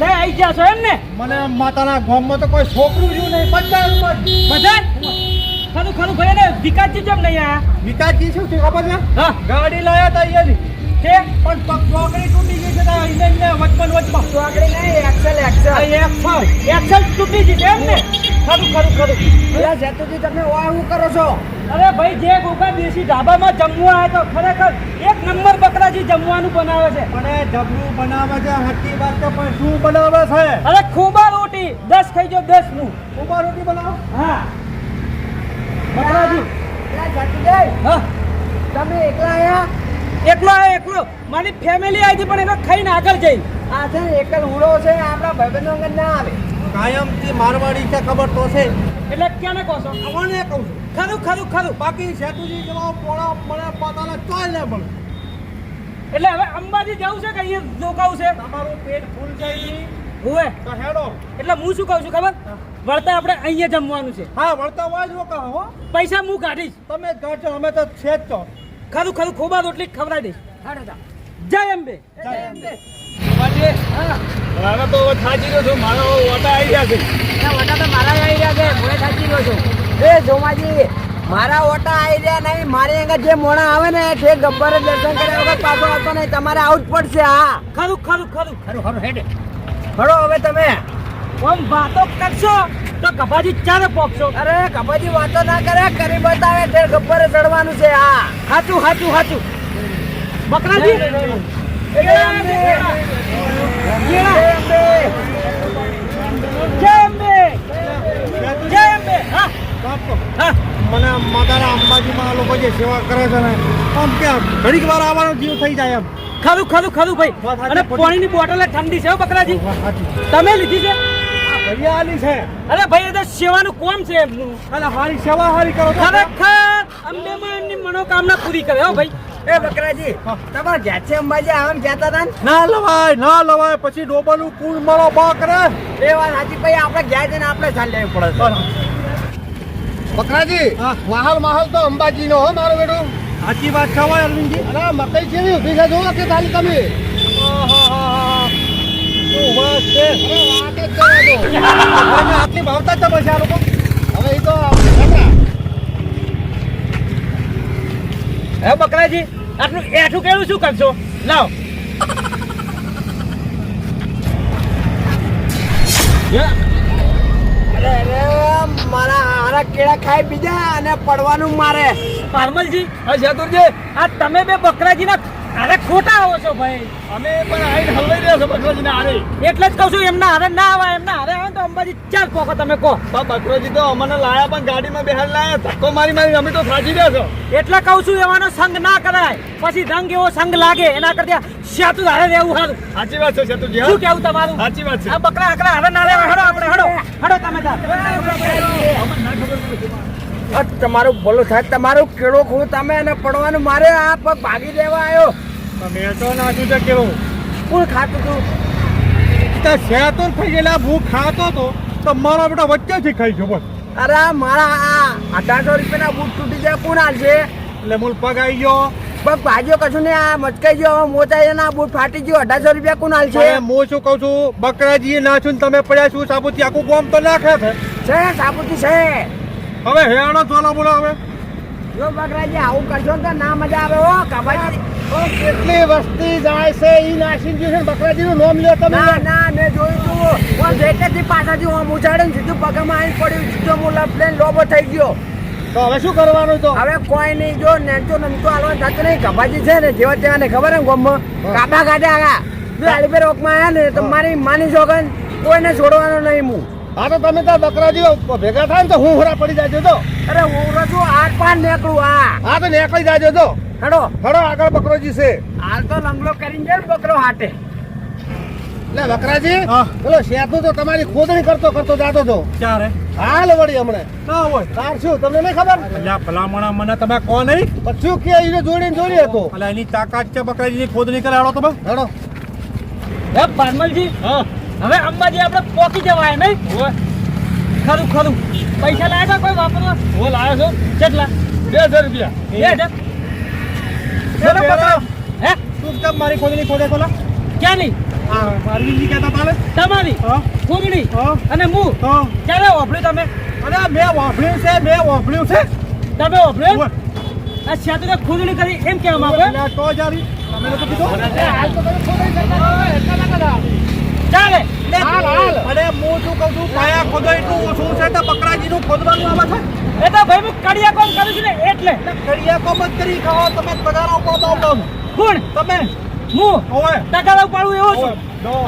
બધા આવી ગયા છો એમ ને મને માતાના ગામમાં તો કોઈ છોકરું રહ્યું નહીં બધા. બધા ખરું ખરું ભાઈ ને વિકાસજી જેમ નહીં આ વિકાસજી શું થયું ખબર છે? હા. ગાડી લાયા તા અહીંયાથી. છે પણ પગ ચોકડી તૂટી ગઈ છે તારા અહીંયા ને વચમાં. વચમાં ચોકડી નહીં એક્સેલ એક્સેલ એક્સેલ એક્સલ તૂટી ગઈ છે એમ ને ખરું ખરું ખરું અલા જેતુજી તમે ઓ આવું કરો છો? અરે ભાઈ જે ગોગા દેશી ઢાબામાં જમવા આવે તો ખરેખર એક નંબર બકરાજી જમવાનું બનાવે છે. પણ એ જબરું બનાવે છે હાચી વાત છે પણ શું બનાવે છે? અરે ખોબા રોટી દસ ખાઈ જો દસનું ઊભા રોટી બનાવો? હા. બકરાજી તમે એકલા આયા? એકલો એકલો. મારી ફેમિલી આવી હતી પણ એનો ખાઈને આગળ જઈ. આ છે એકલ હુડો છે આપણા ભાઈબંધો ના આવે. કાયમથી મારવાડી છે ખબર તો છે. એટલે ક્યાંને કહો છો? આવવાને કહું છું. ખરું ખરું ખરું. બાકી સેતુજી જેવા પોળા મને પોતાના ચાલ ને પણ એટલે હવે અંબાજી જવું છે કે અહીંયા રોકાવું છે? તમારું પેટ ફૂલ જાય હોવે તો હેડો. એટલે હું શું કહું છું ખબર? વળતા આપણે અહીંયા જમવાનું છે. હા વળતા હોય જ રોકા હો. પૈસા હું કાઢીશ. તમે જ અમે તો છે જ તો. ખરું ખરું. ખોબા રોટલી ખવડાવી દઈશ. જય અંબે. જય અંબે. હા હવે તો થાકી ગયો છું. મારો ઓટા આવી ગયા છે. ઓટા તો મારા આવી રહ્યા છે. હું થાચી રહ્યો છું. એ જોમાજી મારા ઓટા આવી રહ્યા નહીં. મારી આગળ જે મોણા આવે ને તે ગબ્બરે દર્શન કર્યા વગર પાછો આવતો નહીં. તમારે આવું જ પડશે હા. ખરું ખરું ખરું. ખરું ખરું હેડે. ખરો હવે તમે. વાતો કરશો તો કપાજી ચારે પોપશો? અરે કપાજી વાતો ના કરે કરી બતાવે તે ગબ્બરે ચડવાનું છે હા. હાચું હાચું હાચું. બકરાજી? મને માતાના અંબાજીમાં લોકો જે સેવા કરે છે ને આમ કે ઘડીક વાર આવવાનો જીવ થઈ જાય એમ. ખરું ખરું ખરું ભાઈ. અને. પાણીની બોટલ ઠંડી છે બકરાજી. તમે લીધી છે? હરિયાળી છે. અરે ભાઈ એ તો સેવાનું કોમ છે એમનું. હારી સેવા હારી કરો ખરેખર અમને મનોકામના પૂરી કરે હો ભાઈ. એ બકરાજી તમારે જ્યાં છે અંબાજી આમ કહેતા હતા ના? લવાય ના લવાય પછી ડોબાનું કુલ મારો બા કરે. એ વાત સાચી ભાઈ આપણે ગયા છે ને આપણે ચાલ લેવી પડે બકરાજી માહલ માહોલ તો અંબાજી નો હો મારો બેટો. સાચી વાત છે હોય અરવિંદજી. અરે મકઈ કેવી ઊભી છે જોવો કે ખાલી તમે. છે આટલી ભાવતા જ તમે છે આ લોકો. હવે એ તો હે બકરાજી આટલું એઠું કેવું શું કરશો? લાવ. મારા હારા કેળા ખાઈ બીજા અને પડવાનું મારે. પારમલજી આ તમે બે બકરાજીના અરે ખોટા આવો છો ભાઈ. અમે પણ આઈને હલવાઈ રહ્યા છો બકરોજીને આરે એટલે જ કહું છું એમના હારે ના આવે એમના હારે આવે તો અંબાજી ચાર પોકો તમે કહો. બકરોજી તો અમને લાયા પણ ગાડીમાં બેહાડ લાયા ધક્કો મારી મારી અમે તો થાકી ગયા છો. એટલે કહું છું એવાનો સંગ ના કરાય. પછી રંગ એવો સંગ લાગે એના કરતા શાતું હારે રહેવું હારું. સાચી વાત છે સેતુજી શું કેવું તમારું? સાચી વાત છે. આ બકરા આકરા હારે ના રહેવા હડો આપણે હડો. હડો તમે તાર તમારું ભલો થાય. તમારું કેળો ખોલો તમે એને પડવાનું મારે આ પગ ભાગી દેવા આવ્યો મેં તો નાખ્યું છે કેળો કોણ ખાતું હતું તો શેતો થઈ ગયેલા હું ખાતો તો તો મારા બેટા વચ્ચેથી ખાઈ ગયો બસ. અરે મારા આ અઢારસો રૂપિયાના બૂટ તૂટી જાય કોણ હાલશે? એટલે મૂળ પગ આવી ગયો. પગ ભાગ્યો કશું ને આ મચકાઈ ગયો હવે મોચા છે બૂટ ફાટી ગયો અઢારસો રૂપિયા કોણ હાલશે? છે હું શું કહું છું બકરાજીએ નાખ્યું ને તમે પડ્યા છું સાબુથી આખું ગોમ તો નાખે છે. છે સાબુતી છે. હવે હેરાનો થોડા બોલો હવે. જો બકરાજી આવું કરશો ને તો ના મજા આવે હો કબાજી કેટલી વસ્તી જાય છે ઈ નાસી ગયું છે બકરાજીનું નામ લ્યો તમે ના ના મેં જોયું તું. હું જેટેથી પાછાથી હું ઉછાડીને સીધું પગમાં આવી પડ્યું સીધો હું લપલેન લોબો થઈ ગયો. તો હવે શું કરવાનું તો? હવે કોઈ નહીં જો નેનચો નમતો આલવા થતું નહીં કબાજી છે ને જેવા તેવાને ખબર એમ ગોમમાં? કાબા કાઢે આગા જો આલીપે રોકમાં આવ્યા ને તો મારી માની જોગન કોઈને છોડવાનો નહીં હું હા તો તમે તો બકરાજી ભેગા થાય ને તો હું હોરા પડી જાજો તો અરે હું જો આઠ પાંચ નીકળું આ. હા તો નીકળી જાજો તો હેડો. ખરો આગળ બકરોજી છે. હાલ તો લંગડો કરીને જાય બકરો હાટે. એટલે બકરાજી બોલો શેતુ તો તમારી ખોદણી કરતો કરતો જાતો તો. ક્યારે? હાલ વળી હમણે. ના હોય. તાર શું તમને નહીં ખબર? અલ્યા ભલામણા મને તમે કો નહીં. પછી કે એને જોડીને જોડી હતો. અલ્યા એની તાકાત છે બકરાજીની ખોદણી કરે તમે. હેડો. હે પાનમલજી? હા. હવે અંબાજી આપણે પોકી જવાય નહીં? ખરું ખરું. પૈસા લાગ્યા કોઈ વાપરવા? હું લાવ્યો છું. કેટલા? બે હજાર રૂપિયા. બે હજાર? હે? તું મારી ખોદણી ખોદે ખોલા. ક્યાં નહીં આ અરવિંદજી કહેતા હતા તમારી? હા. અને હું? ક્યારે વાપર્યું તમે? અરે મેં વાપર્યું છે મેં વાપર્યું છે. તમે વાપર્યું. આ છાતુને ખોદણી કરી એમ કહેવા માંગે એટલે તો જારી તમે લોકો કીધું? હાલ તો તમે ખોદાઈ કરતા એટલા ના કરતા. ચાલે. હાલ, હાલ. અરે હું શું કહું છું? પાયા ખોદો એટલું ઓછું છે તો બકરાજીનું ખોદવાનું આવે છે? એ ભાઈ હું કડિયા કોમ કરું છું ને એટલે. કડિયા કોમ જ કરી ખાઓ તમે પગાર આપો તો આપો. કોણ? તમે. હું? ઓવે ટકાલા ઉપાડું એવો છું.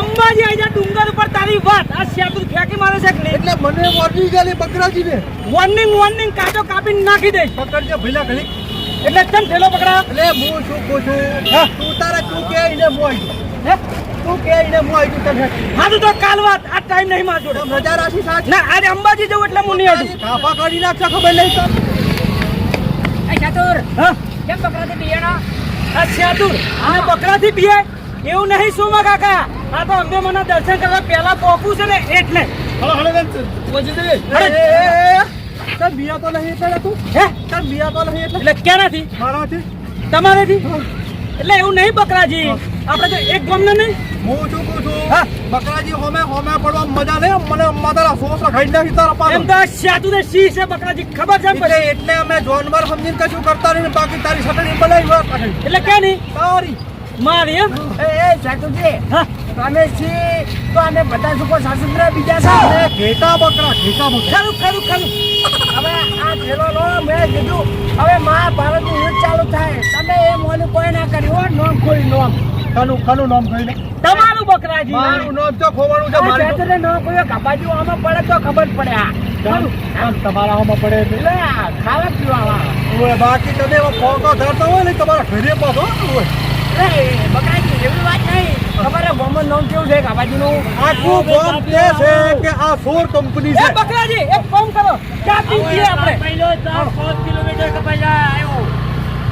અંબાજી આઈ ડુંગર ઉપર તારી વાત. આ છાતુ ફેંકી મારે છે કે એટલે મને વરજી ગયેલી બકરાજીને. વોર્નિંગ વોર્નિંગ કાટો કાપીને નાખી દઈશ પકડજે ભઈલા ઘડી એટલે ચમ થેલો પકડા એટલે હું શું કહું છું. તું તારે તું કે એને ગયો. હે? તું કે એને હું આવી તને? હા તો કાલ વાત આ ટાઈમ નહીં માર જોડે. રજા રાખી સાચ? ના આજે અંબાજી જવું એટલે હું નહીં અડું કાપા કાઢી નાખશે ખબર નહીં તો. ચાતુર હા? કેમ બકરાથી બિયાણા? આ ચાતુર આ બકરાથી બીએ એવું નહીં શું કાકા? આ તો અંબે મને દર્શન કરવા પહેલા પોકું છે ને એટલે. એ, એ, એ, તાર બિયા તો નહીં એટલે તું? હે? તાર બિયા તો નહીં એટલે? એટલે ક્યાંથી? મારાથી? તમારેથી? એટલે એવું નહીં બકરાજી? આપણે તો એક ગમને નહીં? હું શું કહું છું? હા. બકરાજી હોમે હોમે પડવા મજા લે મને માતારા સોસ ખાઈ નાખી તારા પાસે એમ તો આ ને સી છે બકરાજી? ખબર છે ને એટલે અમે જાનવર સમજીને કશું કરતા નહીં બાકી તારી સટણી બનાવી વાત એટલે કે નહીં? તારી મારી એમ? એ એ સાતુજી હા. તમે છી તો અમે બધા સુકો સાસુંદ્ર બીજા છે ઘેટા બકરા ઘેટા બકરા. ખરું ખરું ખરું. હવે આ થેલો લો મેં કીધું હવે મહાભારતનું યુદ્ધ ચાલુ થાય. તમે એ મોનું કોઈ ના કર્યું હો નોમ કોઈ નોમ. કનું કનું નામ કહીને તમારું બકરાજી મારું નામ તો ખોવાણું છે મારું તો. ન કોઈ કબાજી આમાં પડે તો ખબર પડે આ. તમારા આમાં પડે એટલે? ખાવા પીવા ઓય, બાકી તમે એવા ફોંકો ધરતા હોય ને તમારા ઘરે પાછો ઓય. બકરાજી એવી વાત નહીં. ખબર હે નામ કેવું છે કબાજીનું આખું ગામ કહે છે કે આ સોર કંપની છે. બકરાજી એક ફોન કરો. ચા પી જઈએ આપણે?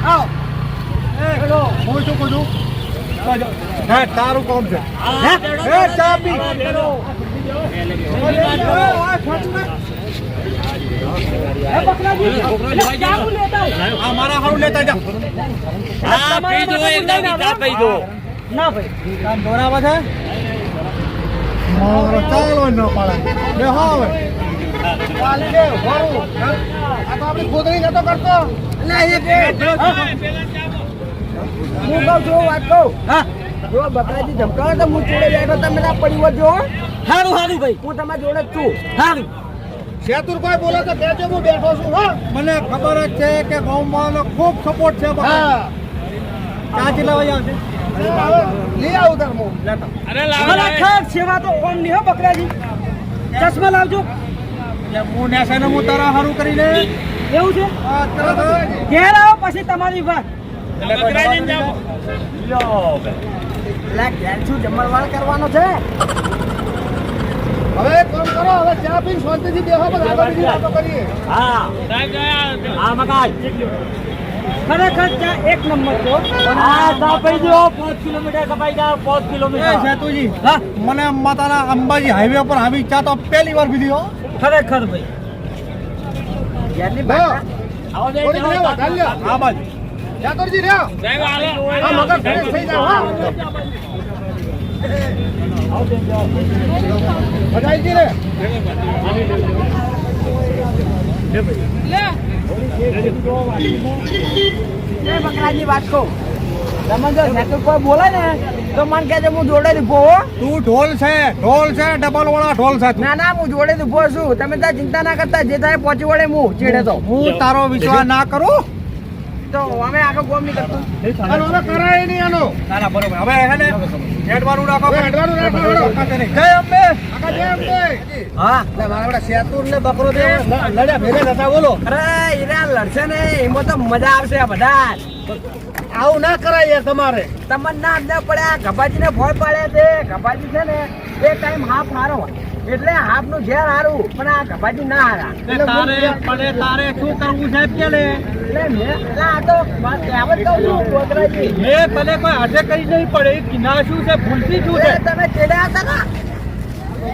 આવો. એ, હું શું કહું છું? હે, તારું કોમ છે. હે, ચા પી. એ બકરાજી? એટલે લેતા આવું. આ મારા હારું લેતા જા. તમારા માટે હું લઈને આવું. ના ભાઈ. કામ દોરાવા છે? મારો ચાલો ન પાડે બે હવે. ચાલી દે, વારું. આ તો આપણી ખોદણી નતો કરતો. એટલે એ કે હું કહું છું વાત કહું? હા. જો બકરાજી ધમકાવે તો હું જોડે બેઠો તમે ના સારું સારું ભાઈ. હું તમારા જોડે જ છું. સારું શેતુર કોઈ બોલે તો કહેજો હું બેઠો છું હા. મને ખબર જ છે કે ગામમાં ખૂબ સપોર્ટ છે હા. લઈ આવું. તાર હું ખરેખર સેવા તો ઓમની હો બકરાજી. ચશ્મા લાવજો. હું તારા હારું કરીને. એવું છે? ઘેર આવો પછી તમારી વાત. કરવાનો છે. હવે એક કરો હવે ચા પીને શાંતિથી બેહો પછી આગળ બીજી વાતો કરીએ. ખરેખર ચા એક નંબર છો હા. દો પાંચ કિલોમીટર કપાઈ જાવ પાંચ એ સેતુજી હા. મને માતાના અંબાજી હાઈવે પર આવી ચા તો પહેલી વાર પીધી હો. ખરેખર ભાઈ. આ બાજુ. શેતુરજી રહ્યો આ મગર ફ્રેશ થઈ જાવ હા. બધાઈજી રે. લે. ને એ બકરાજી વાત કહું. તમે જો બોલે ને તો મને કહેજો હું જોડે જ તું ઢોલ છે ઢોલ છે ડબલ વાળા ઢોલ છે ના ના હું જોડે જ છું. તમે ત્યાં ચિંતા ના કરતા જે થાય પહોંચી વળે હું ચીડે તો. હું તારો વિશ્વાસ ના કરું? તો અમે આગળ ગોમ નહીં કરતું અને હવે કરાય નહીં આનો. ના ના બરોબર. હવે હે ને હેડવાનું રાખો. હવે રાખો, હેડો. કાંતે નહીં. જય અંબે. આખા જેમ તે. હા? એટલે મારા બેટા શેતુર ને બકરો બે લડ્યા ભેગા બોલો. અરે ઈરા લડશે ને એમાં તો મજા આવશે આ બધા આવું ના કરાય યાર તમારે. તમને ના સમજ પડે આ ગભાજીને ફળ પાડ્યા છે. ગભાજી છે ને એ ટાઈમ હાફ હારો હોય એટલે આપનું નું ઝેર હારું પણ આ કપાટી ના હારા. તારે પડે તારે શું કરવું સાહેબ કે લે? છું તને કોઈ હાથે કરી નહીં પડે એ કિના શું છે ભૂલતી શું છે? તમે ચેડ્યા હતા ને?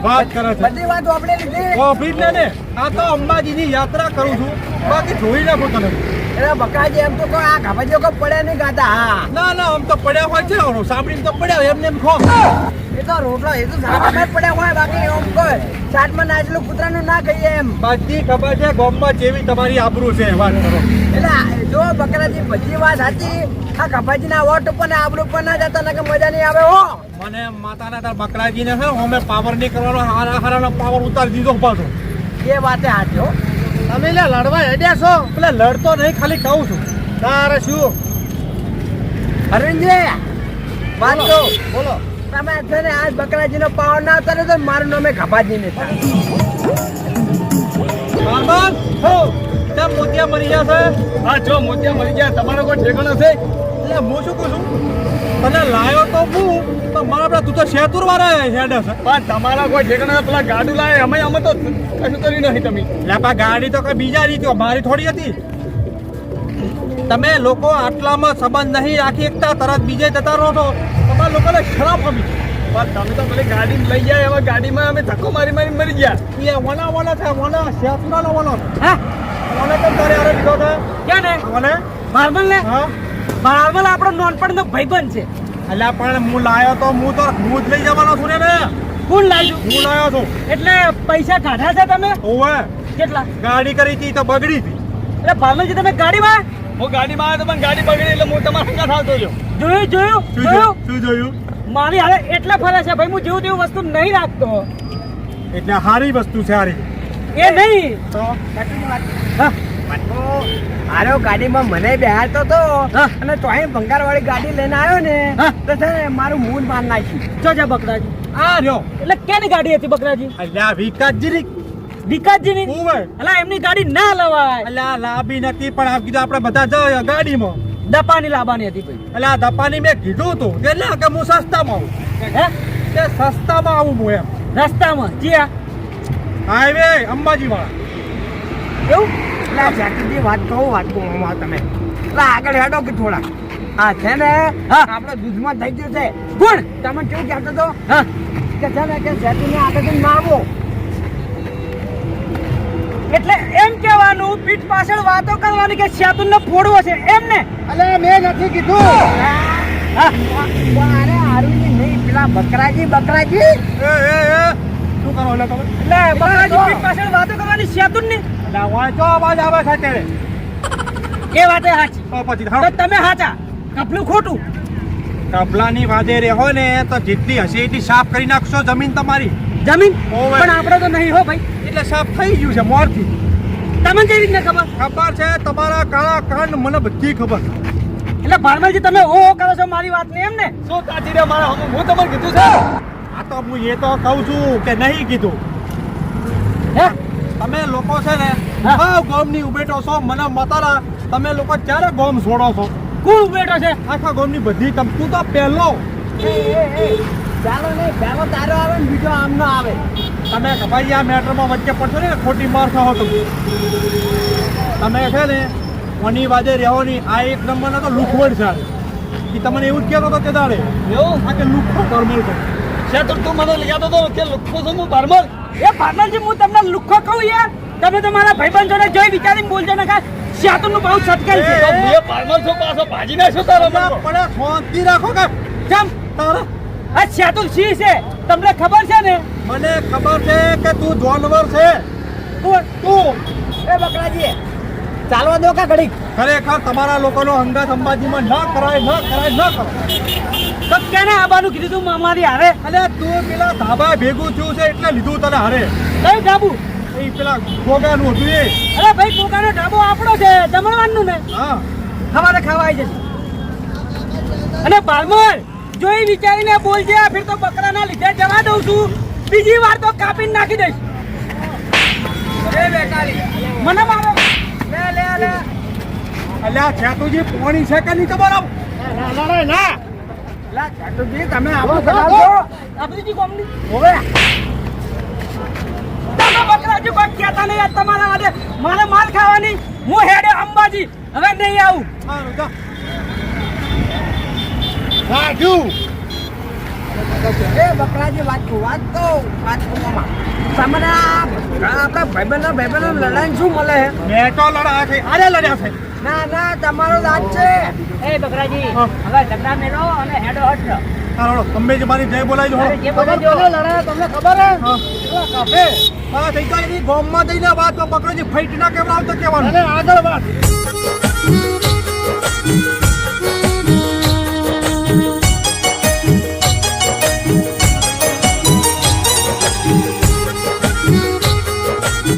વાત કરે છે. બધી વાત આપણે લીધી. ઓફિસ ને ને. આ તો અંબાજીની યાત્રા કરું છું. બાકી જોઈ નાખો તમે એટલે બકરાજી એમ તો કોઈ આ ગાભાજીઓ કોઈ પડ્યા નહીં ગાતા હા. ના ના આમ તો પડ્યા હોય છે સાંભળીને તો પડ્યા એમને એમ ખો એ તો રોટલો એ તો સારામાં પડ્યા હોય બાકી એમ કોઈ શાર્ટમાં નાચેલું કૂતરાનું ના કહીએ એમ. બધી ખબર છે ગામમાં જેવી તમારી આબરૂ છે વાત કરો. એટલે જો બકરાજી બધી વાત સાચી આ ગાભાજીના વોટ ઉપર ને આબરૂ પર ના જતા નકર મજા નહીં આવે હો. મને માતાના તાર બકરાજીને છે અમે પાવર નહીં કરવાનો હારા હારાનો પાવર ઉતારી દીધો પાછો. એ વાતે હાચો તમે લે લડવા હેડ્યા છો? એટલે લડતો નહીં ખાલી કહું છું. તારે શું? અરવિંદજી વાત તો બોલો. તમે છે ને આજ બકરાજીનો પાવર ના ઉતારે તો મારું નામે ખભાજી ને બારબાર હો ત્યાં મોતિયા મરી ગયા છે હા જો મોતિયા મરી ગયા તમારો કોઈ ઠેકાણો છે? એટલે હું શું કહું છું? તને લાયો તો હું પણ મારા પેલા તું તો શેતુર વાળા હેડ છે. પણ તમારા કોઈ ઠેકાણા પેલા ગાડું લાવે અમે અમે તો કશું કર્યું નહીં તમે. એટલે પા ગાડી તો કઈ બીજા રીતે મારી થોડી હતી. તમે લોકો આટલામાં સંબંધ નહીં રાખી એકતા તરત બીજે જતા રહો છો. તમારા લોકોને શરમ અમી પણ તમે તો પેલી ગાડી લઈ જાય એમાં ગાડીમાં અમે ધક્કો મારી મારી મરી ગયા. એ વના વના છે વના શેતુરાનો વનો હા? વને તો તારે હારે લીધો હતા ક્યાં ને વને બારમલ ને હા? બારમલ આપણો નોનપણનો ભાઈબંધ છે. એટલે પણ હું લાયો તો હું તો હું જ લઈ જવાનો છું ને કોણ લાવ્યું હું લાયો છું. એટલે પૈસા કાઢ્યા છે તમે? ઓવે. કેટલા? ગાડી કરી હતી તો બગડી હતી. એટલે ભાવનજી તમે ગાડીમાં? હું ગાડીમાં આવ્યો તો પણ ગાડી બગડી એટલે હું તમારા સંગાથ થાતો જો જોયું જોયું જોયું? શું જોયું? મારી હારે એટલે ફરે છે ભાઈ હું જેવું તેવું વસ્તુ નહીં રાખતો. એટલે સારી વસ્તુ છે સારી એ નહીં. તો? હા. આરો ગાડીમાં મને બેહાડતો તો હા. અને તોય ભંગાર વાળી ગાડી લઈને આવ્યો ને તો છે ને મારું મૂડ માર નાખ્યું. જો જા બકરાજી. આ રહ્યો. એટલે કેની ગાડી હતી બકરાજી? અલ્યા વિકાસજી ની વિકાસજી ની એટલે એમની ગાડી ના લવાય. અલ્યા લાંબી નથી પણ આમ કીધું આપણે બધા જઈએ ગાડીમાં. દપાની લાવવાની હતી ભાઈ. આ દપાની મેં કીધું હતું કે ના કે હું સસ્તામાં આવું. હે? કે સસ્તામાં આવું હું એમ. રસ્તામાં જીયા હાઈવે અંબાજી વાળા એવું? એટલે આ જાતિજી વાત કહું વાત કહું તમે. એટલે આગળ હેડો કે થોડા. આ છે ને આપણો દૂધમાં થઈ ગયું છે. કોણ? તમે કેવું કહેતો તો? કે છે ને કે સેતુને આગળ મારવો એટલે એમ કહેવાનું પીઠ પાછળ વાતો કરવાની કે શેતુનનો ફોડવો છે એમ ને? અલે મેં નથી કીધું. અરે આરુજી નહીં પેલા બકરાજી બકરાજી. શું કરો એટલે તમે એટલે બકરાજી પીઠ પાછળ વાતો કરવાની શેતુનની એટલે વાંચો અવાજ આવે છે અત્યારે. એ વાતે સાચી. તો પછી તો તમે સાચા કપલું ખોટું. તબલાની વાજે રહેવો ને તો જેટલી હશે એટલી સાફ કરી નાખશો જમીન તમારી. જમીન. પણ આપણે તો નહીં હો ભાઈ. એટલે સાફ થઈ ગયું છે મોરથી. તમને કેવી રીતના ખબર? ખબર છે તમારા કાળા કાંડ મને બધી ખબર. છે એટલે ભારમાજી તમે ઓ ઓ કરો છો મારી વાત ને એમ ને? શું તાજી રે મારા હું તમને કીધું છે. આ તો હું એ તો કહું છું કે નહીં કીધું. હે? તમે લોકો છે ને હા. ગોમની ઉભેટો છો મને મતારા તમે લોકો ક્યારે ગોમ છોડો છો? કોણ ઉભેટો છે? આખા ગોમની બધી તમ તું તો પહેલો. ચાલો નહીં પહેલો તારો આવે ને બીજો આમનો આવે. તમે ભાઈ આ મેટરમાં વચ્ચે પડશો ને ખોટી માર ખાઓ તમે તમે છે ને ઓની વાજે રહેવાની આ એક નંબરનો તો લુખવડ છે. કે તમને એવું જ કહેતો હતો તે દાડે. એવું? આ કે લુખો કરમલ કરે છે તો તું મને કહેતો તો કે લુખો છું હું એ ભારમલજી હું તમને લુખ્ખો કહું યાર. તમે તો મારા ભાઈબંધ જોડે જોઈ વિચારીને બોલજો ને કા. શેતુનનું બહુ સટકેલ છે. એ બારમલ છું પાછો ભાજી નાખશો તારો. પણ શાંતિ રાખો કે. ચમ તારા આ શેતુન સિંહ છે? તમને ખબર છે ને? મને ખબર છે કે તું જાનવર છે. તું તું. એ બકરાજી ચાલવા દો કા ઘડીક. ખરેખર તમારા લોકોનો હંગાત અંબાજીમાં ન કરાય ન કરાય ન કરાય. તો કેને આવવાનું કીધું તું મારી હારે? અલે તું પેલા ધાબા ભેગું થયું છે એટલે લીધું તને હારે. કઈ ડાબુ એ પેલા ગોગાનું હતું એ. અરે ભાઈ ગોગાનો ડાબો આપણો છે જમણવાનું ને? હા. સવારે ખાવા આવી જશે. અને બારમલ જોઈ વિચારીને બોલજે આ ફિર તો બકરાના લીધે જવા દઉં છું. બીજી વાર તો કાપીને નાખી દઈશ. એ બેટારી મને મારો. લે લે લે. અલ્યા છેતુજી પોણી છે કે નહીં તમારા ના ના ના ચાટુજી તમે આવો તમારા મારે માલ ખાવાની. હું હેડે અંબાજી. હવે નહીં આવું. રાજુ એ બકરાજી વાત કહું વાત કહું વાત કહું તમને આપણા ભાઈબંધના લડાઈ શું મળે મેં તો લડા છે. અરે લડ્યા છે. ના ના તમારો દાંત છે. એ બકરાજી. હવે ઝઘડા મેળો અને હેડો હટ હાલો તે મારી જય બોલાવી દો જે. લડાયા તમને ખબર હે? હા. કાફે. હા થઈ જાય એની ગોમમાં જઈને વાત તો બકરાજી ફાઈટ ના કેવડાવતો કેવાનું અને આગળ વાત.